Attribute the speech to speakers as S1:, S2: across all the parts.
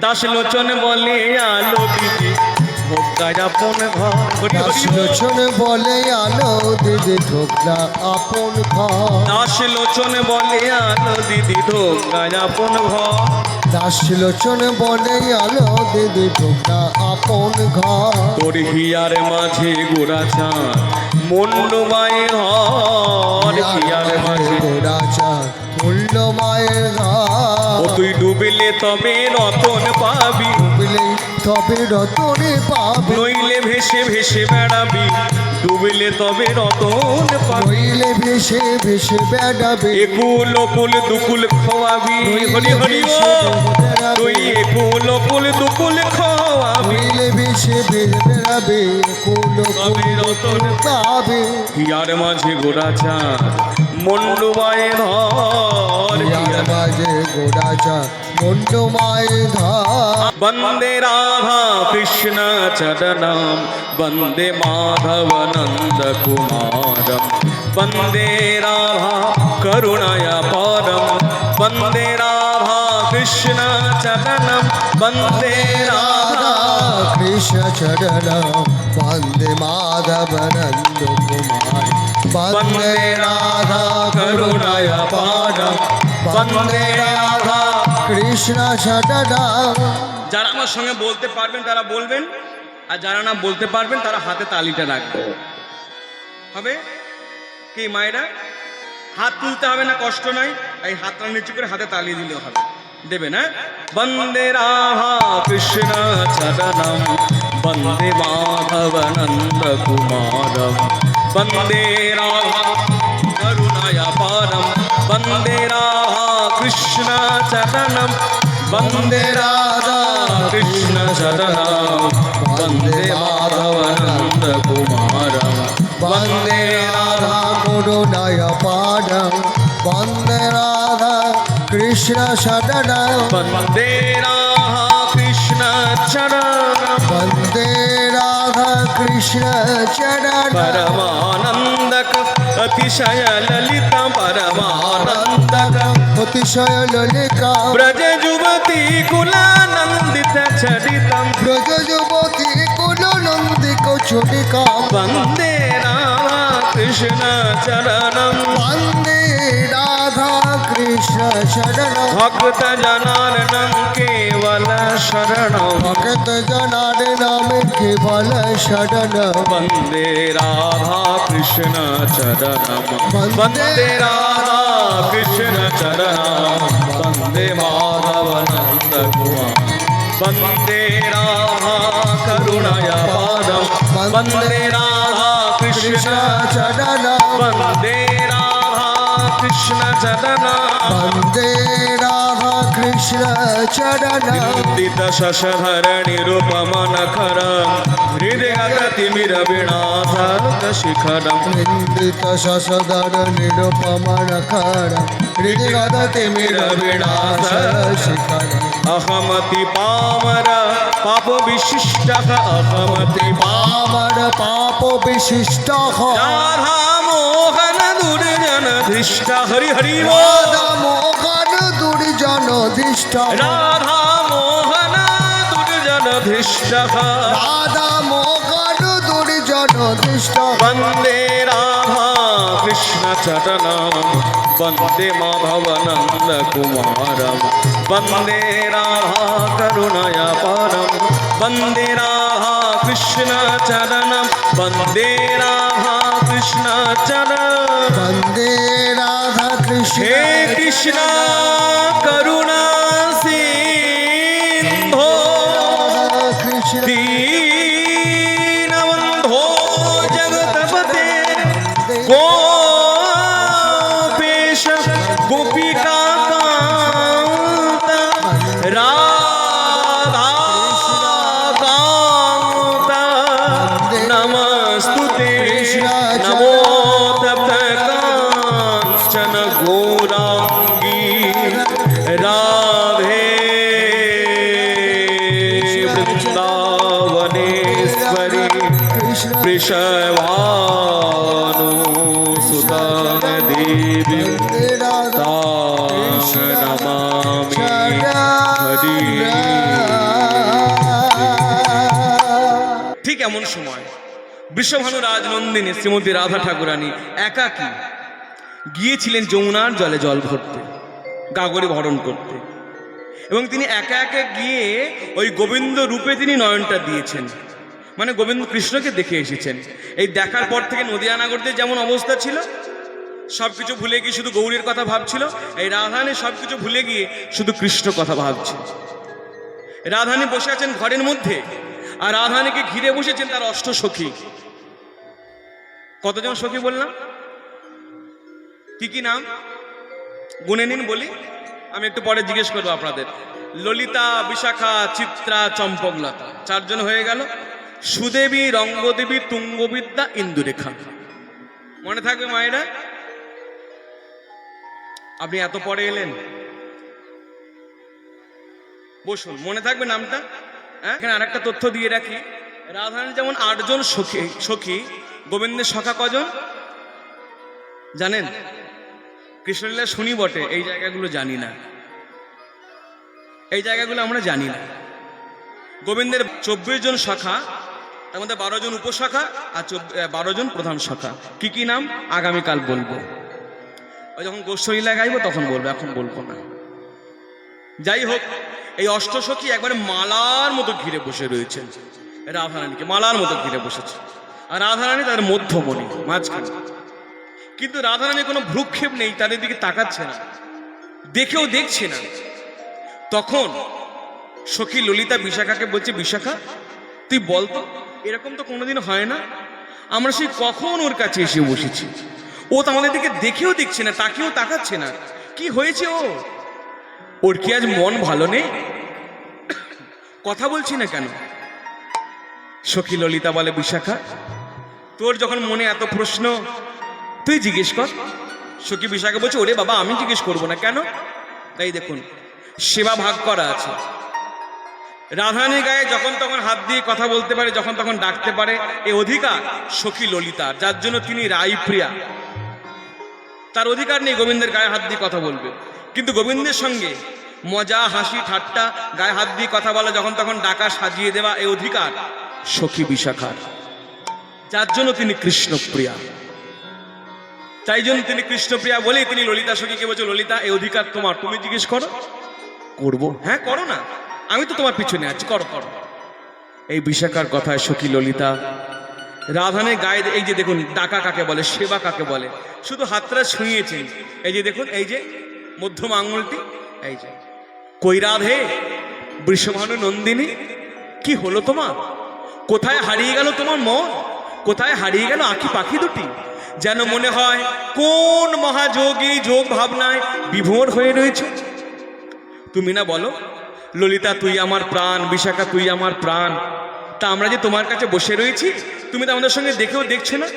S1: দাস লোচন বলে আলো দিদি। ভোগার আপন ঘর।
S2: দাস। লোচন বলে আলো দিদি ঢোকলা আপন ঘর।
S1: দাস লোচন বলে আলো দিদি ধোগার আপন ঘর।
S2: দাস লোচন বলে আলো দিদি ঢোকলা আপন ঘর।
S1: তোর হিয়ার মাঝে গোড়া চাঁদ মন্ডমায় হর হিয়ার মাঝে
S2: গোড়া চাঁদ
S1: ও
S2: ঘর।
S1: তুই ডুবিলে তবে রতন পাবি।
S2: ডুবলে তবে রতনে পাবে।
S1: নইলে ভেসে ভেসে বেড়াবি ডুবিলে তবে রতন পাবি।
S2: নইলে ভেসে ভেসে বেড়াবে।
S1: একুল কুল দুকুল খোয়াবি হরি হরি ও তুই একুল কুল দুকুল খোয়াবি।
S2: নইলে ভেসে ভেসে বেড়াবে কুলো
S1: তবে রতন
S2: পাবে।
S1: ইয়ার মাঝে গোড়া চাঁদ মন্ডুমায় ধর
S2: ইয়ার বাজে গোড়া চাঁদ মন্ড মায়ের ঘর
S1: वंदे राधा कृष्ण चरण वंदे माधव नंद कुमार। वंदे राधा करुणया पारम वंदे राधा कृष्ण चरण वंदे राधा
S2: कृष्ण चरण वंदे माधव नंद माधवनन्दकुमार वंदे राधा
S1: करुणया पारम वंदे राधा
S2: কৃষ্ণ
S1: যারা আমার সঙ্গে বলতে পারবেন, তারা বলবেন। আর যারা না বলতে পারবেন, তারা হাতে তালিটা রাখবেন হবে? কি মায়েরা? হাত তুলতে হবে না, কষ্ট নয়। এই হাতটা নিচু করে হাতে তালি দিলে হবে। দেবেন হ্যাঁ? বন্দে রাধা কৃষ্ণ চরণম বন্দে মাধব নন্দ কুমারম, বন্দে রাধা করুণায়া পারম বন্দে कृष्ण चरणं वन्दे राधा कृष्ण चरणं वन्दे माधवनन्दकुमारं
S2: वन्दे राधा गुरुडयपादं वन्दे राधा कृष्ण शरणं
S1: वन्दे राधा कृष्ण चरणं
S2: वन्दे राधा कृष्ण चरण
S1: परमानन्दक अतिशय ललितं परमानन्दक
S2: অতিশয় ললিতা
S1: ব্রজ যুবতী কুলানন্দিত চরিতম।
S2: ব্রজ যুবতী কুলানন্দিত চরিতম।
S1: বন্দে রামা কৃষ্ণ চরণম।
S2: বন্দে कृष्ण शरण
S1: भक्त जनार्दन केवल शरण।
S2: भक्त जनार्दन केवल शरण।
S1: वंदे राधा कृष्ण चरण। वंदे राधा कृष्ण चरण। वंदे माधव नंद कुमार। वंदे राधा करुणया पादम। वंदे राधा कृष्ण चरण। वंदे कृष्ण चरण
S2: वन्दे राधा कृष्ण चरण
S1: निन्दित
S2: शशहरणिरुपमनखरं हृदयगतिमिरविणासर्गशिखरं निन्दित शशधरणिरुपमनखरं हृदयगतिमिरविणासर्गशिखरम्
S1: अहमति पामर पापविशिष्टः अहमति पामर पापविशिष्टः राधामोहनदुर् কৃষ্ণ হরি হরি
S2: রাধা মোহন দুর্জন
S1: ধৃষ্ট।
S2: রাধা মোহন দুর্জন
S1: ধৃষ্ট। রাধা মোহন দুর্জন ধৃষ্ট। বন্দে রাধা কৃষ্ণ চটনম বন্দে মা ভবনন্দ বন্দে রাধা করুণয়া পরম।
S2: বন্দে রাধা কৃষ্ণ
S1: চরণম বন্দে রাধা
S2: কৃষ্ণ
S1: চরা বন্দে
S2: রাধা
S1: কৃষ্ণ। হে কৃষ্ণ করুণা। বৃষভানু রাজনন্দিনী শ্রীমতী রাধা ঠাকুরানী একাকী গিয়েছিলেন যমুনার জলে জল ভরতে, গাগরে ভরণ করতে। এবং তিনি একা একা গিয়ে ওই গোবিন্দ রূপে তিনি নয়নটা দিয়েছেন। মানে গোবিন্দ কৃষ্ণকে দেখে এসেছেন। এই দেখার পর থেকে নদিয়ানাগরদের যেমন অবস্থা ছিল সব কিছু ভুলে গিয়ে শুধু গৌরীর কথা ভাবছিল, এই রাধানী সব কিছু ভুলে গিয়ে শুধু কৃষ্ণ কথা ভাবছে। রাধানী বসে আছেন ঘরের মধ্যে, আর রাধানীকে ঘিরে বসেছেন তার অষ্ট সখী কতজন সখী বললাম? কি কি নাম? গুনে নিন, বলি। আমি একটু পরে জিজ্ঞেস করব আপনাদের। ললিতা, বিশাখা, চিত্রা, চম্পকলতা। চারজন হয়ে গেল। সুদেবী, রঙ্গদেবী, তুঙ্গবিদ্যা, ইন্দুরেখা। মনে থাকবে মায়েরা? আপনি এত পরে এলেন। বসুন, মনে থাকবে নামটা? হ্যাঁ? এখানে আরেকটা তথ্য দিয়ে রাখি। রাধারানী যেমন আটজন সখী সখী গোবিন্দের সখা কজন? জানেন? কৃষ্ণলীলা শুনি বটে, এই জায়গাগুলো জানি না। এই জায়গাগুলো আমরা জানি না। গোবিন্দের চব্বিশ জন শাখা, তার মধ্যে বারো জন উপশাখা আর বারো জন প্রধান শাখা। কি কি নাম? আগামীকাল বলব। ওই যখন গোষ্ঠলীলা গাইবো তখন বলব, এখন বলব না। যাই হোক, এই অষ্টসখী একবারে মালার মতো ঘিরে বসে রয়েছেন রাধারানীকে মালার মতো ঘিরে বসেছে। আর রাধারানী তাদের মধ্যমণি, মাঝখানে। কিন্তু রাধারানী কোনো ভ্রুক্ষেপ নেই, তাদের দিকে তাকাচ্ছে না, দেখেও দেখছে না। তখন সখী ললিতা বিশাখাকে বলছে, বিশাখা, তুই বল তো, এরকম তো কোনোদিন হয় না। আমরা সেই কখন ওর কাছে এসে বসেছি? ও তো আমাদের দিকে দেখেও দেখছে না, তাকেও তাকাচ্ছে না। কি হয়েছে ও? ওর কি আজ মন ভালো নেই? কথা বলছি না কেন? সখী ললিতা বলে, বিশাখা, তোর যখন মনে এত প্রশ্ন, তুই জিজ্ঞেস কর। সখী বিশাখা বলছে, ওরে বাবা, আমি জিজ্ঞেস করব না কেন? তাই দেখুন, সেবা ভাগ করা আছে। রাধানী গায়ে যখন তখন হাত দিয়ে কথা বলতে পারে, যখন তখন ডাকতে পারে, এ অধিকার সখী ললিতার যার জন্য তিনি রায়প্রিয়া। তার অধিকার নেই, গোবিন্দের গায়ে হাত দিয়ে কথা বলবে। কিন্তু গোবিন্দের সঙ্গে মজা, হাসি, ঠাট্টা, গায়ে হাত দিয়ে কথা বলা, যখন তখন ডাকা সাজিয়ে দেওয়া এই অধিকার। সখী বিশাখার। যার জন্য তিনি কৃষ্ণপ্রিয়া। তাই জন্য তিনি কৃষ্ণপ্রিয়া বলেই তিনি ললিতা সখীকে বলছে ললিতা এই অধিকার তোমার। তুমি জিজ্ঞেস করো। করব। হ্যাঁ করো না। আমি তো তোমার পিছনে আছি। করো করো। এই বিশাখার কথায় সখী ললিতা রাধানের গায়ে এই যে দেখুন ডাকা কাকে বলে সেবা কাকে বলে শুধু হাতটা ছুঁয়েছেন এই যে দেখুন এই যে মধ্যম আঙুলটি এই যে। কৈরাধে বৃষভানু নন্দিনী কি হলো তোমার? কোথায় হারিয়ে গেল তোমার মন? কোথায় হারিয়ে গেল আঁকি পাখি দুটি? যেন মনে হয়, কোন মহাযোগী যোগ ভাবনায় বিভোর হয়ে রয়েছে? তুমি না বলো, ললিতা তুই আমার প্রাণ, বিশাখা তুই আমার প্রাণ। তা আমরা যে তোমার কাছে বসে রয়েছি, তুমি তো আমাদের সঙ্গে দেখেও দেখছ না।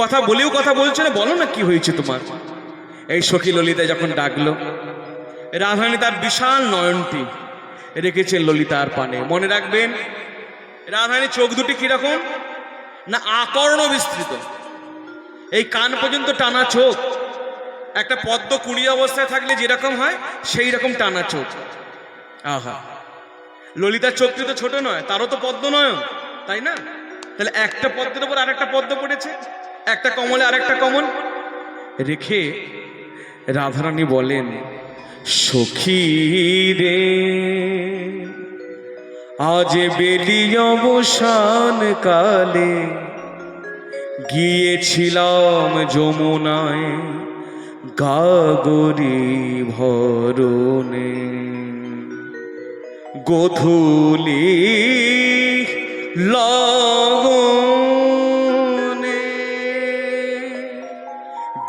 S1: কথা বলেও কথা বলছো না, বলো না কি হয়েছে তোমার? এই সখী ললিতা যখন ডাকলো, রাধারানী তার বিশাল নয়নটি রেখেছেন ললিতার পানে। মনে রাখবেন রাধারানীর চোখ দুটি কীরকম? না আকর্ণ বিস্তৃত। এই কান পর্যন্ত টানা চোখ। একটা পদ্ম কুড়ি অবস্থায় থাকলে যেরকম হয় সেই রকম টানা চোখ। আহা। ললিতার চোখটি তো ছোট নয়, তারও তো পদ্ম নয়। তাই না? তাহলে একটা পদ্মের উপর আরেকটা পদ্ম পড়েছে, একটা কমলে আরেকটা কমল রেখে রাধারানী বলেন, সখী রে। আজ বেলি অবসান কালে গিয়েছিলাম যমুনায় গাগরি ভরণে। গোধূলি লগনে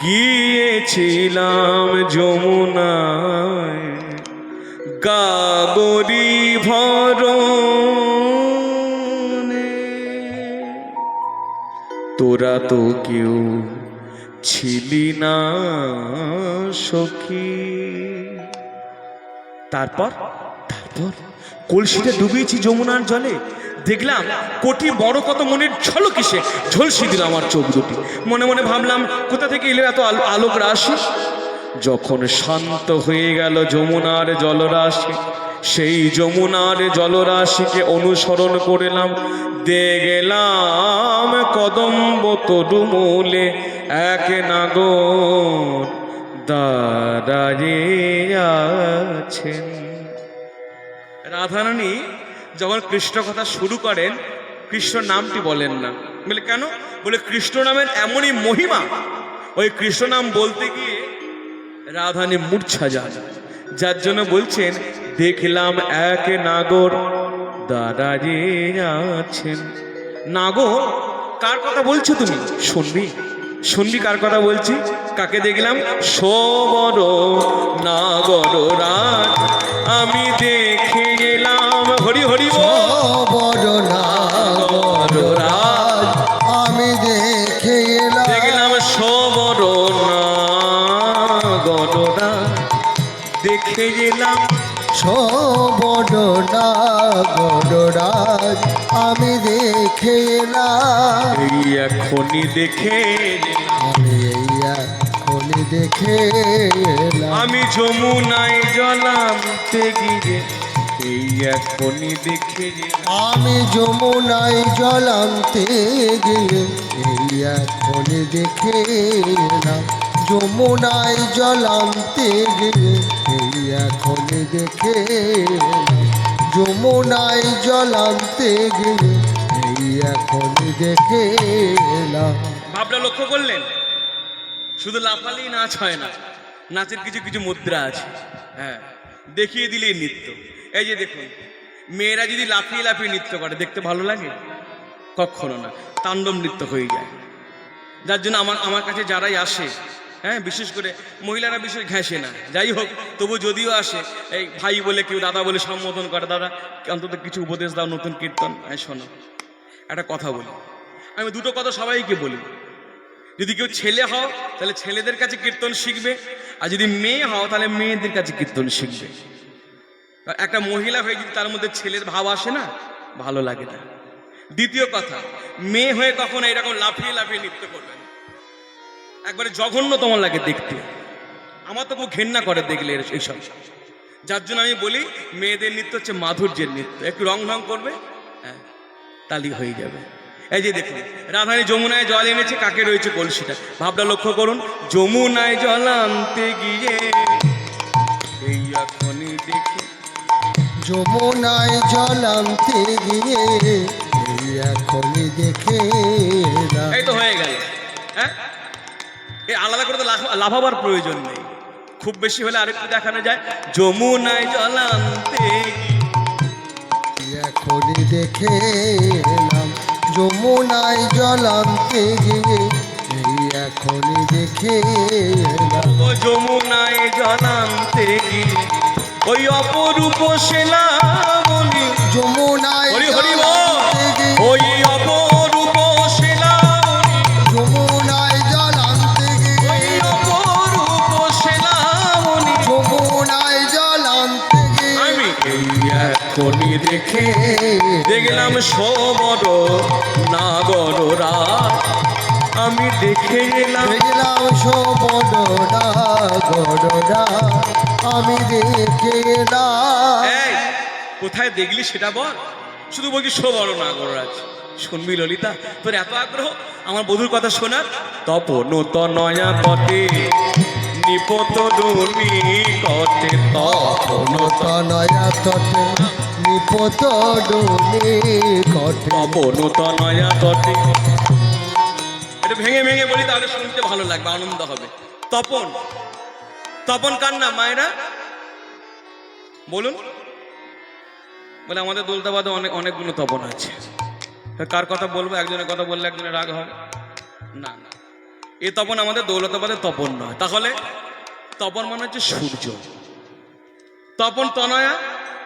S1: গিয়েছিলাম যমুনায় গাগরি ভরণে। তোরা তো কেউ ছিলি না সখী। তারপর? তারপর? কলসিটা ডুবিয়েছি যমুনার জলে। দেখলাম কোটি বড় কত মনের ছলো কিসে ঝলসি দিল আমার চোখ দুটি। মনে মনে ভাবলাম, কোথা থেকে এলো এত আলো আলোক রাশি যখন শান্ত হয়ে গেল যমুনার জলরাশি, সেই যমুনার জলরাশিকে অনুসরণ করলাম। দে গেলাম কদম্ব তরুমূলে এক নাগর আছেন। রাধারানী যখন কৃষ্ণ কথা শুরু করেন, কৃষ্ণ নামটি বলেন না। বলে কেন? বলে কৃষ্ণ নামের এমনই মহিমা। ওই কৃষ্ণ নাম বলতে গিয়ে রাধানী মূর্ছা যান। যার জন্য বলছেন, দেখলাম এক নাগর দাঁড়িয়ে আছেন। নাগর, কার কথা বলছো তুমি? শুনবি শুনবি কার কথা বলছি? কাকে দেখলাম? সবর নাগর রাজ। আমি দেখে গেলাম। হরি হরি।
S2: বড় দেখে
S1: গেলাম।
S2: বড় নাগর রাজ আমি দেখে এলাম।
S1: এই এখনই দেখে
S2: আমি এই এখনই দেখে এলাম।
S1: আমি যমুনায় জলামতে গিয়ে এই এখনই দেখে
S2: আমি যমুনায় জলান্তে গিয়ে এই এখনই দেখে এলাম। যমুনায় জলান্তে গিয়ে এই এখনই দেখে। যমুনায় জলান্তে গেলে, এই এখনই দেখে
S1: ভাবনা লক্ষ্য করলেন? শুধু লাফালেই নাচ হয় না, নাচের কিছু কিছু মুদ্রা আছে হ্যাঁ দেখিয়ে দিলেই নৃত্য। এই যে দেখুন, মেয়েরা যদি লাফিয়ে লাফিয়ে নৃত্য করে, দেখতে ভালো লাগে? কখনো না, তাণ্ডব নৃত্য হয়ে যায়। যার জন্য আমার আমার কাছে যারাই আসে হ্যাঁ বিশেষ করে মহিলারা বিশেষ ঘেঁষে না। যাই হোক, তবু যদিও আসে, এই ভাই বলে কেউ, দাদা বলে সম্বোধন করে, দাদা, অন্তত কিছু উপদেশ দাও, নতুন কীর্তন। হ্যাঁ শোনো, একটা কথা বলি। আমি দুটো কথা সবাইকে বলি। যদি কেউ ছেলে হও, তাহলে ছেলেদের কাছে কীর্তন শিখবে, আর যদি মেয়ে হও, তাহলে মেয়েদের কাছে কীর্তন শিখবে। একটা মহিলা হয়ে যদি তার মধ্যে ছেলের ভাব আসে না, ভালো লাগে না। দ্বিতীয় কথা, মেয়ে হয়ে কখনো এরকম লাফিয়ে লাফিয়ে নৃত্য করবে না। একবারে জঘন্য তোমার লাগে দেখতে। আমার তো খুব ঘেন্না করে দেখলে এইসব। যার জন্য আমি বলি, মেয়েদের নৃত্য হচ্ছে মাধুর্যের নৃত্য। একটু রং ঢং করবে হ্যাঁ তালি হয়ে যাবে। এই যে দেখুন রাধানী যমুনায় জল এনেছে, কাকে রয়েছে কলসিটা? ভাবটা লক্ষ্য করুন, যমুনায় জল আনতে গিয়ে এই এখনই দেখে
S2: যমুনায় জলান্তে গিয়ে এই এখনই দেখে
S1: আলাদা করে তো লাফ- লাফাবার প্রয়োজন নেই। খুব বেশি হলে আরেকটু দেখানো যায়। যমুনায় জল আনতে গিয়ে
S2: এখনই দেখে এলাম যমুনায় জলান্তে গিয়ে এই এখনই দেখে এলাম
S1: যমুনায় জলান্তে গিয়ে ওই অপরূপ সেলামণি
S2: যমুনায়
S1: হরি হরি এখনই দেখে দেখলাম সবর নাগররা আমি দেখে এলাম
S2: দেখলাম সবডা গডা আমি দেখে এলাম।
S1: কোথায় দেখলি সেটা বল। শুধু বলছি সবর নাগরাজ শুনবি ললিতা তোর এত আগ্রহ? আমার বধুর কথা শোনার তপন তনয়া কটে নিপত দুর্মি কটে তপন
S2: তনয়া তটে নিপত ডোলে ঘটে
S1: তপন তনয়া কটে। একটু ভেঙে ভেঙে বলি, তাহলে শুনতে ভালো লাগবে, আনন্দ হবে। তপন তপন কার নাম, মায়েরা? বলুন। বলে আমাদের দোলতাবাদে অনেক, অনেকগুলো তপন আছে। কার কথা বলব? একজনের কথা বললে একজনের রাগ হবে। না না। এ তপন আমাদের দৌলতাবাদের তপন নয়। তাহলে তপন মানে হচ্ছে সূর্য। তপন তনয়া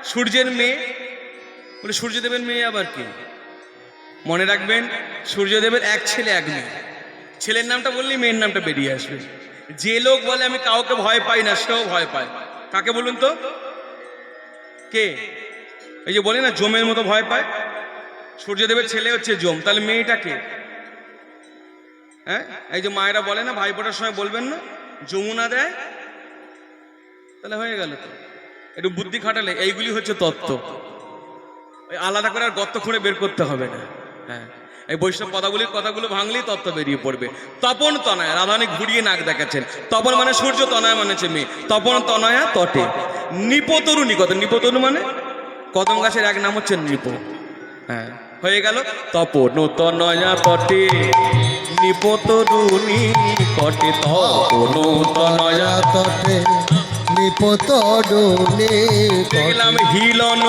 S1: সূর্যের মেয়ে। বলে সূর্যদেবের মেয়ে আবার কি? মনে রাখবেন, সূর্যদেবের এক ছেলে, এক মেয়ে। ছেলের নামটা বললেই মেয়ের নামটা বেরিয়ে আসবে। যে লোক বলে আমি কাউকে ভয় পাই না, সেও ভয় পায়। কাকে বলুন তো? কে? এই যে বলে না, জমের মতো ভয় পায়। সূর্যদেবের ছেলে হচ্ছে জম। তাহলে মেয়েটা কে? হ্যাঁ? এই যে মায়েরা বলে না ভাই ফোটার সময় বলবেন না, যমুনা দেয়, তাহলে হয়ে গেল তো। একটু বুদ্ধি খাটালে, এইগুলি হচ্ছে তত্ত্ব। ওই আলাদা করে আর গর্ত খুঁড়ে বের করতে হবে না। হ্যাঁ। এই বৈষ্ণব পদাগুলির কথাগুলো ভাঙলেই তত্ত্ব বেরিয়ে পড়বে। তপন তনয় রাধানি ঘুরিয়ে নাক দেখাচ্ছেন। তপন মানে সূর্য, তনয় মানে মেয়ে তপন তনয়া তটে। নিপতরু নিকট নিপতরু মানে? কদম গাছের এক নাম হচ্ছে নিপ। হ্যাঁ। হয়ে গেল তপন তনয়া তটে। নিপতরু কটে তপন তনয়া
S2: তটে নিপত ডোলে
S1: দেখলাম হিলন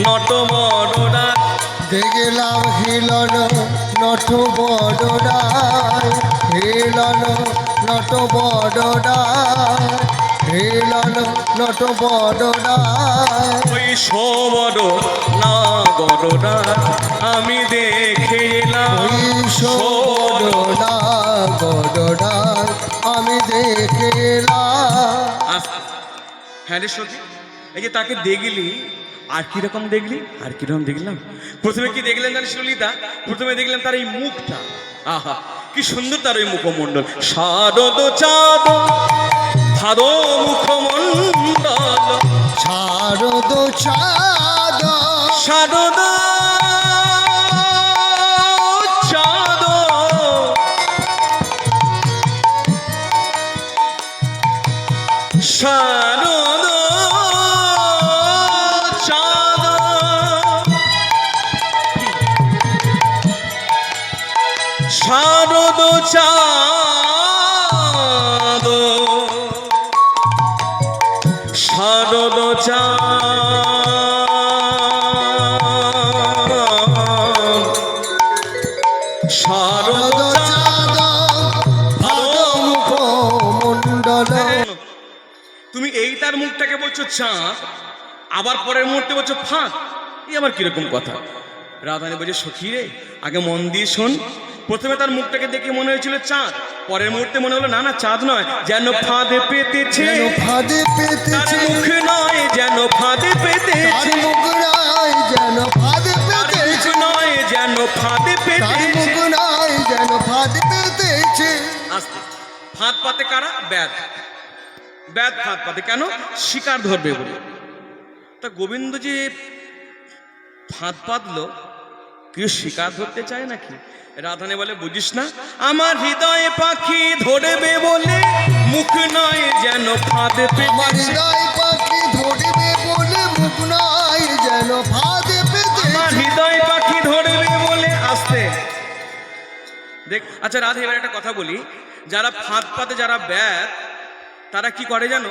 S1: নট বড়রা
S2: দেখলাম হিলন নট বড়রাই হিলন নট বড়রাই হিলন নট বড়রাই
S1: ওই সবর না গররা আমি দেখে এলাম
S2: ঈশ্বরনা গড়াই আমি দেখলাম।
S1: হ্যাঁ রে সখী এই যে তাকে দেখলি আর কীরকম দেখলি? আর কীরকম দেখলাম? প্রথমে কি দেখলেন জানিস ললিতা প্রথমে দেখলাম তার এই মুখটা। আহা কি সুন্দর তার ওই মুখমণ্ডল। শারদ চাঁদ ভাদো মুখমণ্ডল।
S2: শারদ চাঁদ।
S1: শারদ
S2: মুখ মণ্ডল
S1: তুমি এই তার মুখটাকে বলছো চাঁদ আবার পরের মুহূর্তে বলছো ফাঁক। এই আমার কীরকম কথা? রাধানী বলছে সখী রে আগে মন দিয়ে শোন প্রথমে তার মুখটাকে দেখে মনে হয়েছিল চাঁদ। পরের মুহূর্তে মনে হলো না না চাঁদ নয় যেন ফাঁদে পেতেছে।
S2: ফাঁদে পেতেছে।
S1: মুখ নয় যেন ফাঁদে পেতেছে।
S2: মুখ নাই যেন ফাঁদে পেতেছে।
S1: নয় যেন ফাঁদে পেতেছে।
S2: মুখ নাই যেন ফাঁদে পেতেছে।
S1: আস্তে। ফাঁদ পাতে কারা? ব্যাদ ব্যাদ ফাঁদ পাতে কেন? শিকার ধরবে বলে। তা গোবিন্দ যে ফাঁদ পাতলো কেউ শিকার ধরতে চায় নাকি? রাধানে বলে বুঝিস না আমার হৃদয়ে পাখি ধরবে বলে মুখ নয় যেন ফাঁদ
S2: আমার হৃদয় পাখি ধরবে বলে মুখ নাই যেন ফাঁদে
S1: আমার হৃদয় পাখি ধরবে বলে আসতে। দেখ আচ্ছা রাধে এবার একটা কথা বলি। যারা ফাঁদ পাতে যারা ব্যাদ তারা কি করে জানো?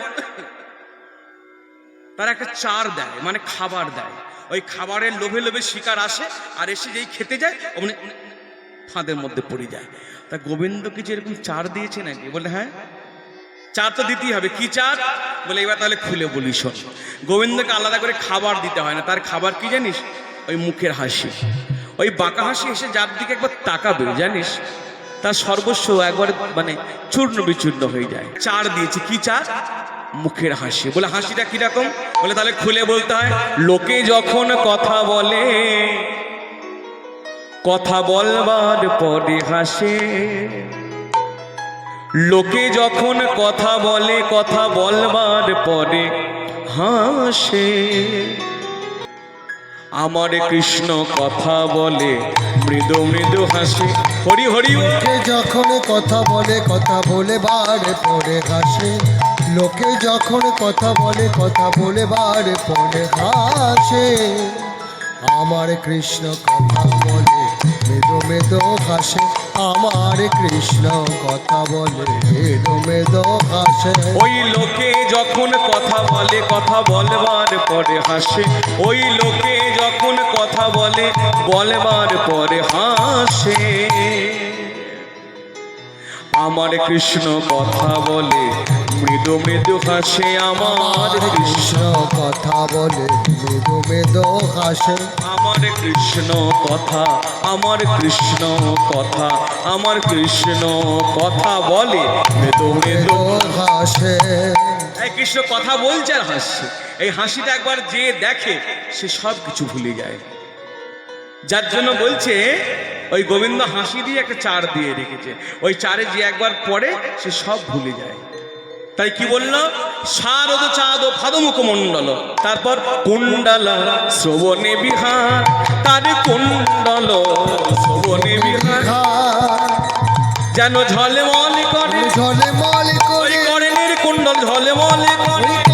S1: তারা একটা চার দেয় মানে খাবার দেয়। ওই খাবারের লোভে লোভে শিকার আসে আর এসে যেই খেতে যায় অমনি ফাঁদের মধ্যে পড়ে যায়। তা গোবিন্দ কি যে এরকম চার দিয়েছে নাকি? বলে হ্যাঁ? চার তো দিতেই হবে। কি চার? বলে, এবার তাহলে খুলে বলি, শোন। গোবিন্দকে আলাদা করে খাবার দিতে হয় না। তার খাবার কি জানিস? ওই মুখের হাসি। ওই বাঁকা হাসি এসে যার দিকে একবার তাকাবে, জানিস? তার সর্বস্ব একবার মানে চূর্ণ বিচূর্ণ হয়ে যায়। চার দিয়েছে। কি চার? মুখের হাসি। বলে, হাসিটা কীরকম? বলে, তাহলে খুলে বলতে হয়, লোকে যখন কথা বলে কথা বলবার পরে হাসে লোকে যখন কথা বলে, কথা বলবার পরে হাসে আমার কৃষ্ণ কথা বলে, মৃদু মৃদু হাসে। হরি হরি।
S2: লোকে যখন কথা বলে কথা বলে বারে পরে হাসে লোকে যখন কথা বলে কথা বলে বারে পরে হাসে আমার কৃষ্ণ কথা মেদো মেদো হাসে, আমার কৃষ্ণ কথা বলে। মেদো মেদো হাসে।
S1: ওই লোকে যখন কথা বলে, কথা বলবার পরে হাসে। ওই লোকে যখন কথা বলে, বলবার পরে হাসে। আমার কৃষ্ণ কথা বলে মৃদু মৃদু হাসে আমার কৃষ্ণ
S2: কথা বলে। মেদো মেদো হাসে।
S1: আমার কৃষ্ণ কথা, আমার কৃষ্ণ কথা, আমার কৃষ্ণ কথা বলে। মৃদু মৃদু
S2: হাসে।
S1: কৃষ্ণ কথা বলছে আর হাসছে। এই হাসিটা একবার যে দেখে, সে সব কিছু ভুলে যায়। যার জন্য বলছে, ওই গোবিন্দ হাসি দিয়ে একটা চার দিয়ে রেখেছে। ওই চারে যে একবার পড়ে, সে সব ভুলে যায়। তাই কি বলল? শারদ চাঁদ ভাদমুখ মণ্ডল। তারপর কুণ্ডল শ্রবণে বিহার। তার কুণ্ডল শ্রবণে বিহার। যেন ঝলমল করে।
S2: ঝলে মলে
S1: ওই
S2: করে
S1: করেনের কুণ্ডল ঝলমল করে।